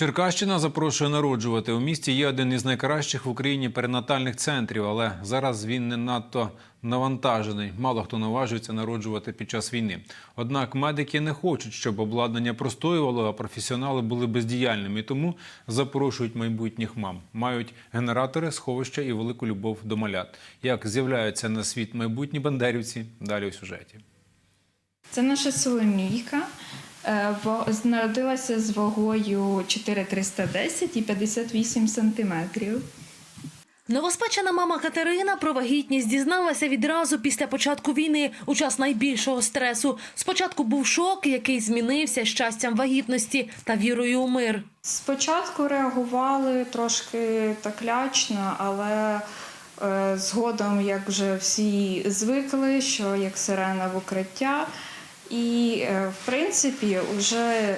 Черкащина запрошує народжувати. У місті є один із найкращих в Україні перинатальних центрів, але зараз він не надто навантажений. Мало хто наважується народжувати під час війни. Однак медики не хочуть, щоб обладнання простоювало, а професіонали були бездіяльними. Тому запрошують майбутніх мам. Мають генератори, сховища і велику любов до малят. Як з'являються на світ майбутні бандерівці? Далі у сюжеті. Це наша Соломійка. Е, Народилася з вагою 4,310 і 58 сантиметрів. Новоспечена мама Катерина про вагітність дізналася відразу після початку війни у час найбільшого стресу. Спочатку був шок, який змінився щастям вагітності та вірою у мир. Спочатку реагували трошки так лячно, але е, згодом, як вже всі звикли, що як сирена в укриття, і е, в принципі вже,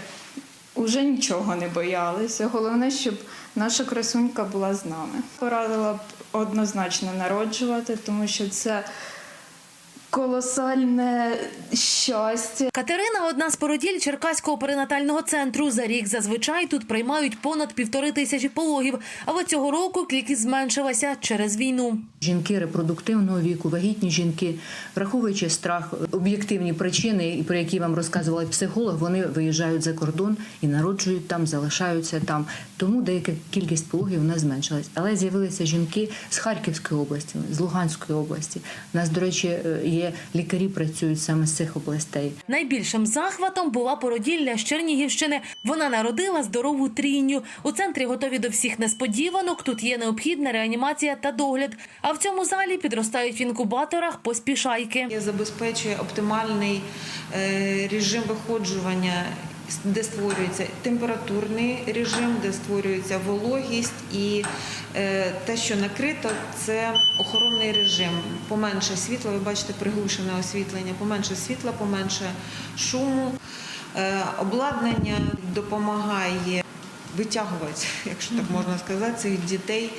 вже нічого не боялися. Головне, щоб наша красунька була з нами. Порадила б однозначно народжувати, тому що це колосальне щастя. Катерина одна з породіль Черкаського перинатального центру. За рік зазвичай тут приймають понад півтори тисячі пологів, але цього року кількість зменшилася через війну. Жінки репродуктивного віку, вагітні жінки, враховуючи страх, об'єктивні причини, і про які вам розказувала психолог, вони виїжджають за кордон і народжують там, залишаються там. Тому деяка кількість пологів у нас зменшилась. Але з'явилися жінки з Харківської області, з Луганської області. У нас, до речі, е, є лікарі, працюють саме з цих областей. Найбільшим захватом була породілля з Чернігівщини. Вона народила здорову трійню. У центрі готові до всіх несподіванок. Тут є необхідна реанімація та догляд. А в цьому залі підростають в інкубаторах поспішайки. Я забезпечує оптимальний е, режим виходжування, де створюється температурний режим, де створюється вологість і е, те, що накрито, це охоронний режим. Поменше світла, ви бачите, приглушене освітлення, поменше світла, поменше шуму. Е, Обладнання допомагає витягувати, якщо так можна сказати, цих дітей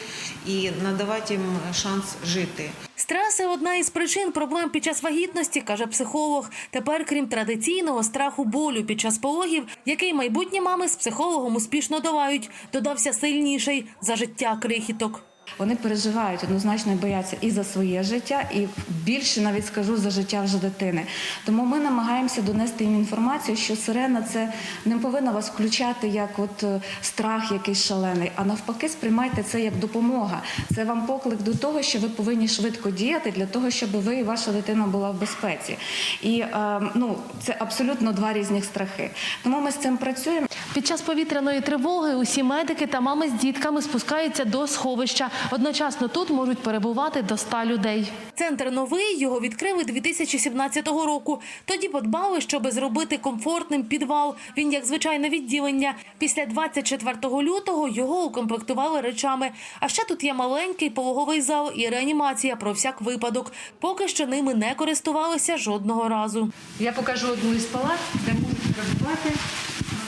і надавати їм шанс жити. Стреси одна із причин проблем під час вагітності, каже психолог. Тепер, крім традиційного страху болю під час пологів, який майбутні мами з психологом успішно долають, додався сильніший за життя крихіток. Вони переживають однозначно і бояться і за своє життя, і більше навіть скажу за життя вже дитини. Тому ми намагаємося донести їм інформацію, що сирена це не повинна вас включати як от е, страх якийсь шалений, а навпаки, сприймайте це як допомога. Це вам поклик до того, що ви повинні швидко діяти для того, щоб ви і ваша дитина була в безпеці. І е, ну це абсолютно два різних страхи. Тому ми з цим працюємо. Під час повітряної тривоги усі медики та мами з дітками спускаються до сховища. Одночасно тут можуть перебувати до 100 людей. Центр новий його відкрили 2017 року. Тоді подбали, щоб зробити комфортним підвал. Він як звичайне відділення. Після 24 лютого його укомплектували речами. А ще тут є маленький пологовий зал і реанімація про всяк випадок. Поки що ними не користувалися жодного разу. Я покажу одну із палат, де можуть перебувати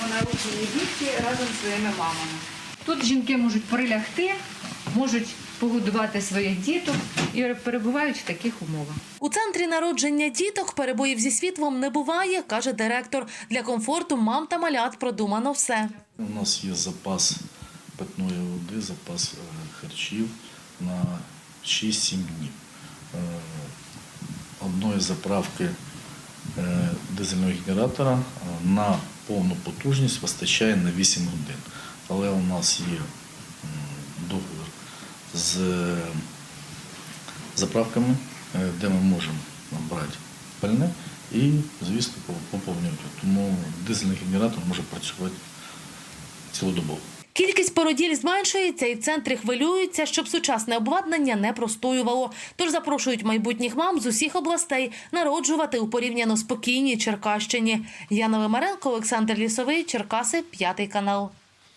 новонароджені дітки разом зі своїми мамами. Тут жінки можуть прилягти, можуть погодувати своїх діток і перебувають в таких умовах. У центрі народження діток перебоїв зі світлом не буває, каже директор. Для комфорту мам та малят продумано все. У нас є запас питної води, запас е, харчів на 6-7 днів. Е, Одної заправки е, дизельного генератора на повну потужність вистачає на 8 годин. Але у нас є договір з е, заправками, е, де ми можемо брати пальне і, звісно, поповнювати. Тому дизельний генератор може працювати цілодобово. Кількість породіль зменшується, і в центрі хвилюються, щоб сучасне обладнання не простоювало. Тож запрошують майбутніх мам з усіх областей народжувати у порівняно спокійній Черкащині. Яна Вимаренко, Олександр Лісовий, Черкаси, п'ятий канал.